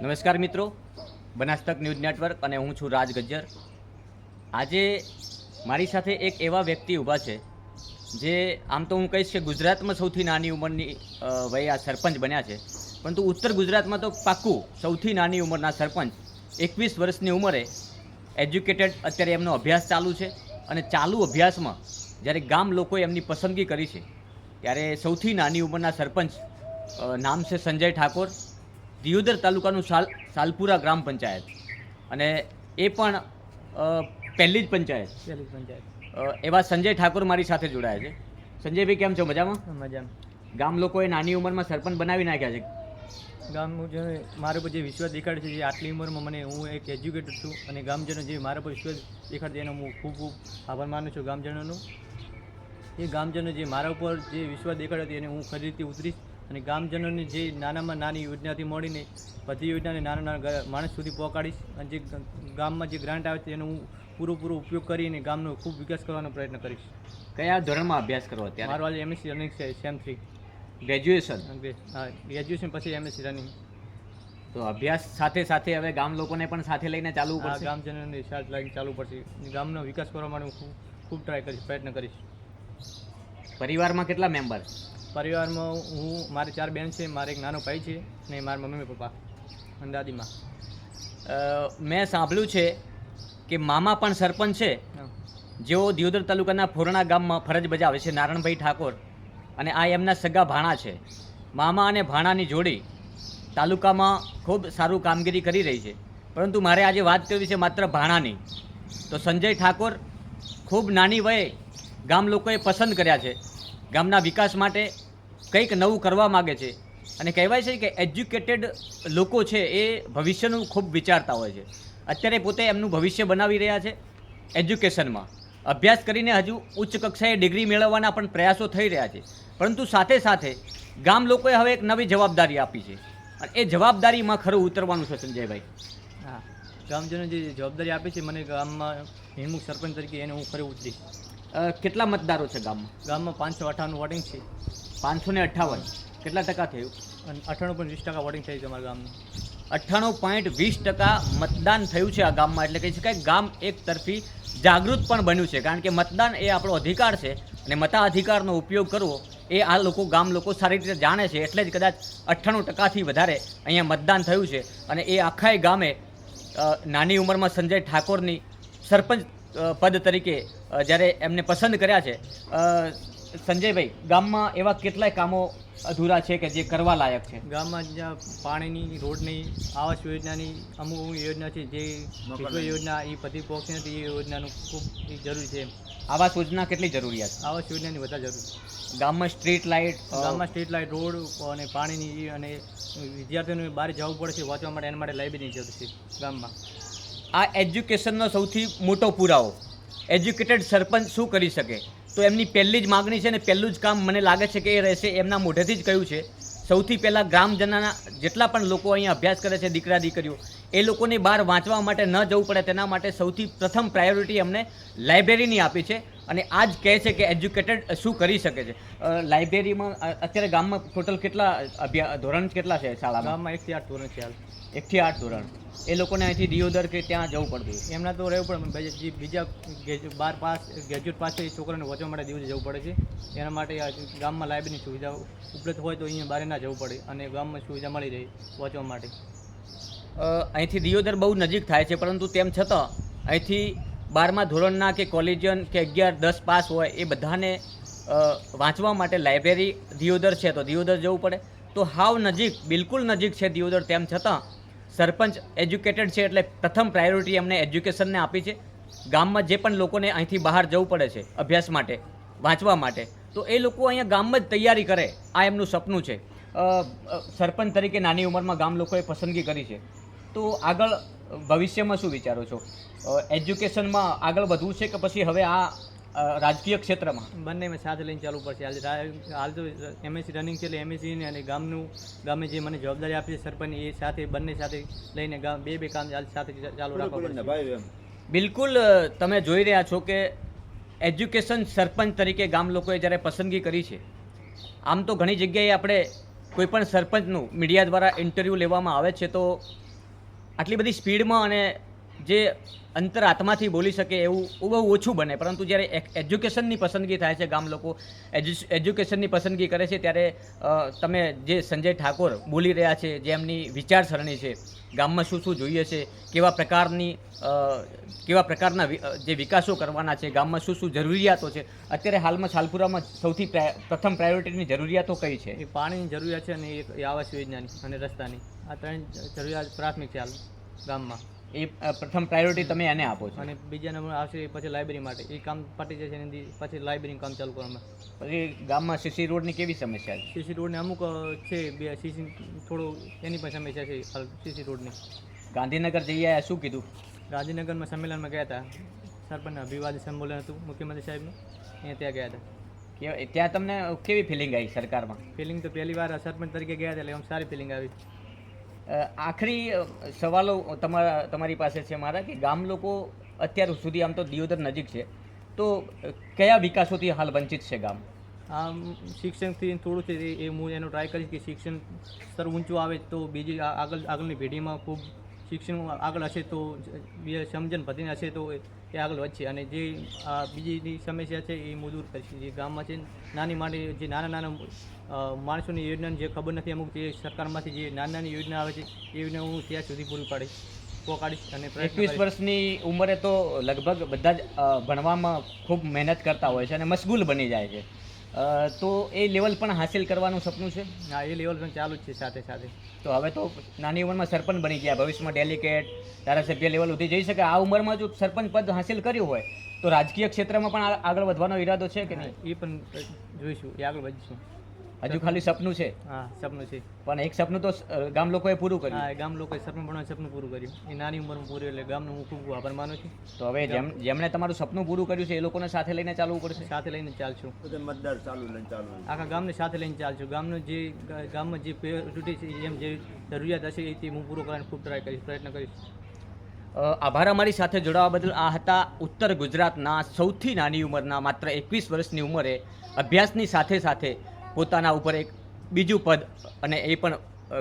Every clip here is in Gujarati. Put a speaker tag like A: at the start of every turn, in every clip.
A: નમસ્કાર મિત્રો. બનાસ્તક ન્યૂઝ નેટવર્ક અને હું છું રાજ ગજ્જર. આજે મારી સાથે એક એવા વ્યક્તિ ઊભા છે, જે આમ તો હું કહીશ કે ગુજરાતમાં સૌથી નાની ઉંમરની વય આ સરપંચ બન્યા છે. પરંતુ ઉત્તર ગુજરાતમાં તો પાક્કું સૌથી નાની ઉંમરના સરપંચ, એકવીસ વર્ષની ઉંમરે એજ્યુકેટેડ અત્યારે એમનો અભ્યાસ ચાલુ છે અને ચાલુ અભ્યાસમાં જ્યારે ગામ લોકોએ એમની પસંદગી કરી છે, ત્યારે સૌથી નાની ઉંમરના સરપંચ નામ છે સંજય ઠાકોર. દિયોદર તાલુકાનું સાલ સાલપુરા ગ્રામ પંચાયત. અને એ પણ પહેલી જ પંચાયત.
B: પહેલી પંચાયત.
A: એવા સંજય ઠાકોર મારી સાથે જોડાયા છે. સંજયભાઈ કેમ છો? મજામાં?
B: મજામાં.
A: ગામ લોકોએ નાની ઉંમરમાં સરપંચ બનાવી નાખ્યા છે.
B: ગામનું જે મારા પર જે વિશ્વાસ દેખાડે છે જે આટલી ઉંમરમાં મને હું એક એજ્યુકેટેડ છું અને ગામજનો જે મારા પર વિશ્વાસ દેખાડે છે એનો હું ખૂબ ખૂબ આભાર માનું છું ગામજનોનો. એ ગામજનો જે મારા ઉપર જે વિશ્વાસ દેખાડ્યો હતો એને હું ખરીદી ઉતરીશ. અને ગામજનોની જે નાનામાં નાની યોજનાથી મળીને બધી યોજનાને નાના નાના માણસ સુધી પહોંચાડીશ. અને જે ગામમાં જે ગ્રાન્ટ આવે છે એનો હું પૂરેપૂરો ઉપયોગ કરીને ગામનો ખૂબ વિકાસ કરવાનો પ્રયત્ન કરીશ.
A: કયા ધોરણમાં અભ્યાસ કરો અત્યારે?
B: મારો આજે એમએસસી રનિંગ છે સેમ થ્રી
A: ગ્રેજ્યુએશન
B: હા ગ્રેજ્યુએશન પછી એમએસસી રનિંગ
A: તો અભ્યાસ સાથે સાથે હવે ગામ લોકોને પણ સાથે લઈને ચાલવું પડશે?
B: ગામજનોને સાથે લઈને ચાલુ પડશે. ગામનો વિકાસ કરવા માટે હું ખૂબ ખૂબ ટ્રાય કરીશ પ્રયત્ન કરીશ.
A: પરિવારમાં કેટલા મેમ્બર
B: પરિવારમાં હું મારી ચાર બેન છે મારે એક નાનો ભાઈ છે ને મારા મમ્મી પપ્પા અને દાદીમાં.
A: મેં સાંભળ્યું છે કે મામા પણ સરપંચ છે. જેઓ દિયોદર તાલુકાના ફોરણા ગામમાં ફરજ બજાવે છે નારણભાઈ ઠાકોર અને આ એમના સગા ભાણા છે. મામા અને ભાણાની જોડી તાલુકામાં ખૂબ સારું કામગીરી કરી રહી છે. પરંતુ મારે આજે વાત કરવી છે માત્ર ભાણાની. તો સંજય ઠાકોર ખૂબ નાની વયે ગામ લોકોએ પસંદ કર્યા છે. ગામના વિકાસ માટે કંઈક નવું કરવા માગે છે. અને કહેવાય છે કે એજ્યુકેટેડ લોકો છે એ ભવિષ્યનું ખૂબ વિચારતા હોય છે. અત્યારે પોતે એમનું ભવિષ્ય બનાવી રહ્યા છે એજ્યુકેશનમાં અભ્યાસ કરીને હજુ ઉચ્ચ કક્ષાએ ડિગ્રી મેળવવાના પણ પ્રયાસો થઈ રહ્યા છે. પરંતુ સાથે સાથે ગામ લોકોએ હવે એક નવી જવાબદારી આપી છે. અને એ જવાબદારીમાં ખરું ઉતરવાનું છે સંજયભાઈ.
B: હા. ગામજનો જે જવાબદારી આપી છે મને ગામમાં હિન્મુખ સરપંચ તરીકે એને હું ખરી ઉતરીશ.
A: કેટલા મતદારો છે ગામમાં?
B: ગામમાં પાંચસો અઠ્ઠાવન વોટિંગ છે.
A: પાંચસો ને અઠ્ઠાવન. કેટલા ટકા થયું?
B: અઠાણું અઠ્ઠાણું પોઈન્ટ વીસ ટકા વોટિંગ થઈ છે અમારા ગામનું.
A: અઠ્ઠાણું પોઈન્ટ વીસ ટકા મતદાન થયું છે આ ગામમાં એટલે કહી શકાય ગામ એક તરફી જાગૃત પણ બન્યું છે કારણ કે મતદાન એ આપણો અધિકાર છે અને મતાધિકારનો ઉપયોગ કરવો એ આ લોકો ગામ લોકો સારી રીતે જાણે છે એટલે જ કદાચ અઠ્ઠાણું ટકાથી વધારે અહીંયા મતદાન થયું છે. અને એ આખાય ગામે નાની ઉંમરમાં સંજય ઠાકોરની સરપંચ પદ તરીકે જ્યારે એમને પસંદ કર્યા છે સંજયભાઈ ગામમાં એવા કેટલાય કામો અધૂરા છે કે જે કરવા લાયક છે?
B: ગામમાં જ્યાં પાણીની રોડની આવાસ યોજનાની અમુક યોજના છે જે યોજના એ બધી પહોંચી નથી એ યોજનાનું ખૂબ જરૂરી છે
A: આવાસ યોજના કેટલી જરૂરિયાત?
B: આવાસ યોજનાની વધારે જરૂર
A: ગામમાં સ્ટ્રીટ લાઇટ
B: ગામમાં સ્ટ્રીટ લાઇટ રોડ અને પાણીની અને વિદ્યાર્થીઓને બહાર જવું પડે છે વાંચવા માટે એના માટે લાઇબ્રેરીની જરૂર છે ગામમાં.
A: આ એજ્યુકેશનનો સૌથી મોટો પુરાવો. એજ્યુકેટેડ સરપંચ શું કરી શકે? તો એમની પહેલી જ માગણી છે ને પહેલું જ કામ મને લાગે છે કે એ રહેશે એમના મોઢેથી જ કહ્યું છે. સૌથી પહેલાં ગ્રામજનના જેટલા પણ લોકો અહીંયા અભ્યાસ કરે છે, દીકરા દીકરીઓ, એ લોકોને બહાર વાંચવા માટે ન જવું પડે, તેના માટે સૌથી પ્રથમ પ્રાયોરિટી અમને લાઇબ્રેરીની આપી છે. અને આ જ કહે છે કે એજ્યુકેટેડ શું કરી શકે છે? લાઇબ્રેરીમાં અત્યારે ગામમાં ટોટલ કેટલા અભ્યા ધોરણ કેટલા છે શાળામાં?
B: ગામમાં એકથી આઠ ધોરણ છે હાલ.
A: એકથી આઠ ધોરણ. એ લોકોને અહીંથી દિયોદર કે ત્યાં જવું પડતું
B: એમના તો રહેવું પડે પણ બીજા જે બીજા બાર પાસ ગ્રેજ્યુએટ પાસ એ છોકરાને વાંચવા માટે દિવસે જવું પડે છે. એના માટે ગામમાં લાઇબ્રેરીની સુવિધા ઉપલબ્ધ હોય તો અહીંયા બહાર ના જવું પડે અને ગામમાં સુવિધા મળી રહે વાંચવા માટે.
A: અહીંથી દિયોદર બહુ નજીક થાય છે પરંતુ તેમ છતાં અહીંથી બારમા ધોરણના કે કોલેજિયન કે અગિયાર, દસ પાસ હોય એ બધાને વાંચવા માટે લાઇબ્રેરી દિયોદર છે તો દિયોદર જવું પડે. તો હાવ નજીક, બિલકુલ નજીક છે દિયોદર, તેમ છતાં સરપંચ એજ્યુકેટેડ છે એટલે પ્રથમ પ્રાયોરિટી એમને એજ્યુકેશનને આપી છે. ગામમાં જે પણ લોકોને અહીંથી બહાર જવું પડે છે અભ્યાસ માટે, વાંચવા માટે, તો એ લોકો અહીંયા ગામમાં જ તૈયારી કરે. આ એમનું સપનું છે. સરપંચ તરીકે નાની ઉંમરમાં ગામ લોકોએ પસંદગી કરી છે. તો આગળ ભવિષ્યમાં શું વિચારો છો? એજ્યુકેશનમાં આગળ વધવું છે કે પછી હવે આ રાજકીય ક્ષેત્રમાં?
B: બંનેમાં સાથે લઈને ચાલવું પડશે. હાલ હાલ તો એમએસસી રનિંગ છે એટલે એમએસસીને અને ગામનું ગામે જે મને જવાબદારી આપી છે સરપંચ એ સાથે બંને સાથે લઈને ગામ બે બે કામ હાલ સાથે ચાલુ રાખવા પડશે.
A: બિલકુલ તમે જોઈ રહ્યા છો કે એજ્યુકેશન સરપંચ તરીકે ગામ લોકોએ જ્યારે પસંદગી કરી છે આમ તો ઘણી જગ્યાએ આપણે કોઈપણ સરપંચનું મીડિયા દ્વારા ઇન્ટરવ્યૂ લેવામાં આવે છે તો આટલી બધી સ્પીડમાં અને જે અંતર આત્માથી બોલી શકે એવું બહુ ઓછું બને. પરંતુ જ્યારે એજ્યુકેશનની પસંદગી થાય છે ગામ લોકો, એજ્યુ, એજ્યુકેશનની પસંદગી કરે છે ત્યારે તમે જે સંજય ઠાકોર બોલી રહ્યા છે, જે એમની વિચારસરણી છે, ગામમાં શું શું જોઈએ છે, કેવા પ્રકારની કેવા પ્રકારના જે વિકાસો કરવાના છે, ગામમાં શું શું જરૂરિયાતો છે, અત્યારે હાલમાં સાલપુરામાં સૌથી પ્રા- પ્રથમ પ્રાયોરિટીની જરૂરિયાતો કઈ છે?
B: એ પાણીની જરૂરિયાત છે અને એ આવાસ યોજનાની અને રસ્તાની. આ ત્રણ જરૂરિયાત પ્રાથમિક છે હાલ ગામમાં.
A: એ પ્રથમ પ્રાયોરિટી તમે એને આપો છો.
B: અને બીજા નંબર આવશે પછી લાઇબ્રેરી માટે. એ કામ પટી જશે એની પછી લાઇબ્રેરી કામ ચાલુ કરવામાં
A: પછી ગામમાં સીસી રોડની કેવી સમસ્યા છે?
B: સીસી રોડને અમુક છે બે સીસી થોડું એની પણ સમસ્યા છે હાલ સીસી રોડની.
A: ગાંધીનગર જઈ આવ્યા શું કીધું?
B: ગાંધીનગરમાં સંમેલનમાં ગયા હતા. સરપંચ અભિવાદન સંબોધન હતું મુખ્યમંત્રી સાહેબનું. અહીંયા ત્યાં ગયા હતા.
A: ત્યાં તમને કેવી ફિલિંગ આવી સરકારમાં?
B: ફિલિંગ તો પહેલી વાર સરપંચ તરીકે ગયા હતા એટલે આમ સારી ફિલિંગ આવી.
A: આખરી સવાલો તમારા, તમારી પાસે છે મારા કે ગામ લોકો અત્યાર સુધી આમ તો દિયોદર નજીક છે. તો કયા વિકાસોથી હાલ વંચિત છે ગામ?
B: આમ, શિક્ષણથી થોડું છે એ- હું એનો ટ્રાય કરીશ કે શિક્ષણ સ્તર ઊંચું આવે તો બીજી આગળ, આગળની પેઢીમાં ખૂબ શિક્ષણ આગળ હશે તો સમજણ પતિને હશે તો એ આગળ વધશે. અને જે, આ બીજીની સમસ્યા છે, એ હું દૂર કરીશ. જે ગામમાં છે, નાની માની જે નાના નાના માણસોની યોજનાની જે ખબર નથી અમુક, જે સરકારમાંથી જે નાની નાની યોજના આવે છે, એ યોજના હું ત્યાં સુધી પૂરી પાડીશ. પોકાડીશ અને
A: એકવીસ વર્ષની ઉંમરે તો લગભગ બધા જ ભણવામાં ખૂબ મહેનત કરતા હોય છે અને મશગુલ બની જાય છે. તો એ લેવલ પણ હાસિલ કરવાનું સપનું છે?
B: હા એ લેવલ પણ ચાલુ જ છે સાથે સાથે.
A: તો હવે તો નાની ઉંમરમાં સરપંચ બની ગયા ભવિષ્યમાં ડેલિકેટ ધારાસભ્ય લેવલ સુધી જઈ શકે. આ ઉંમરમાં જો સરપંચ પદ હાસિલ કર્યું હોય તો રાજકીય ક્ષેત્રમાં પણ આગળ વધવાનો ઈરાદો છે કે નહીં?
B: એ પણ જોઈશું એ આગળ વધીશું.
A: હજુ ખાલી સપનું છે.
B: હા સપનું છે.
A: પણ એક સપનું તો ગામ લોકોએ પૂરું કર્યું.
B: હા ગામ લોકોએ સપનું ભણવાનું સપનું પૂરું કર્યું. એ નાની ઉંમરમાં પૂરું એટલે ગામનું હું ખૂબ ખૂબ આભાર માનું છું.
A: તો હવે જેમ જેમણે તમારું સપનું પૂરું કર્યું છે એ લોકોને સાથે લઈને ચાલવું પડશે?
B: સાથે લઈને ચાલશું.
C: મતદાર ચાલુ લઈને ચાલુ
B: આખા ગામને સાથે લઈને ચાલશું. ગામનું જે ગામમાં જે ડ્યુટી છે એમ જે જરૂરિયાત હશે એ હું પૂરો કરવાનો ખૂબ ટ્રાય કરીશ પ્રયત્ન કરીશ.
A: આભાર અમારી સાથે જોડાવા બદલ. આ હતા ઉત્તર ગુજરાતના સૌથી નાની ઉંમરના માત્ર એકવીસ વર્ષની ઉંમરે અભ્યાસની સાથે સાથે પોતાના ઉપર એક બીજું પદ અને એ પણ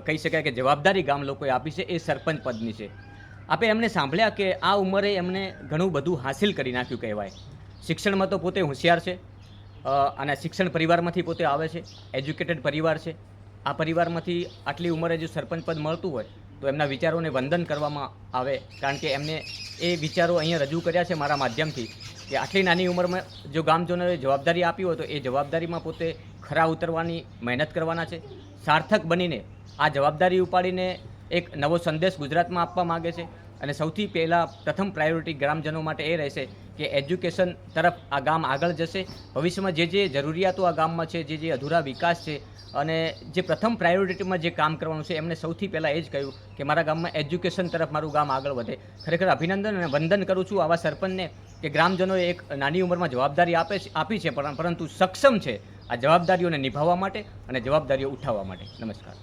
A: કહી શકાય કે જવાબદારી ગામ લોકોએ આપી છે, એ સરપંચ પદની છે. આપણે એમને સાંભળ્યા કે આ ઉંમરે એમને ઘણું બધું હાસિલ કરી નાખ્યું કહેવાય. શિક્ષણમાં તો પોતે હોશિયાર છે અને શિક્ષણ પરિવારમાંથી પોતે આવે છે, એજ્યુકેટેડ પરિવાર છે. આ પરિવારમાંથી આટલી ઉંમરે જો સરપંચ પદ મળતું હોય, તો એમના વિચારોને વંદન કરવામાં આવે, કારણ કે એમને એ વિચારો અહીંયા રજૂ કર્યા છે મારા માધ્યમથી કે આટલી નાની ઉંમરમાં જો ગામજનોએ જવાબદારી આપી હોય તો એ જવાબદારીમાં પોતે ખરા ઉતરવાની મહેનત કરવાના છે. સાર્થક બનીને આ જવાબદારી ઉપાડીને એક નવો સંદેશ ગુજરાતમાં આપવા માગે છે. અને સૌથી પહેલાં પ્રથમ પ્રાયોરિટી ગ્રામજનો માટે એ રહેશે કે એજ્યુકેશન તરફ આ ગામ આગળ જશે. ભવિષ્યમાં જે જે જરૂરિયાતો આ ગામમાં છે, જે જે અધૂરા વિકાસ છે અને જે પ્રથમ પ્રાયોરિટીમાં જે કામ કરવાનું છે એમને સૌથી પહેલાં એ જ કહ્યું કે મારા ગામમાં એજ્યુકેશન તરફ મારું ગામ આગળ વધે. ખરેખર અભિનંદન અને વંદન કરું છું આવા સરપંચને કે ગ્રામજનોએ એક નાની ઉંમરમાં જવાબદારી આપે આપી છે પરંતુ સક્ષમ છે આ જવાબદારીઓને નિભાવવા માટે અને જવાબદારીઓ ઉઠાવવા માટે. નમસ્કાર.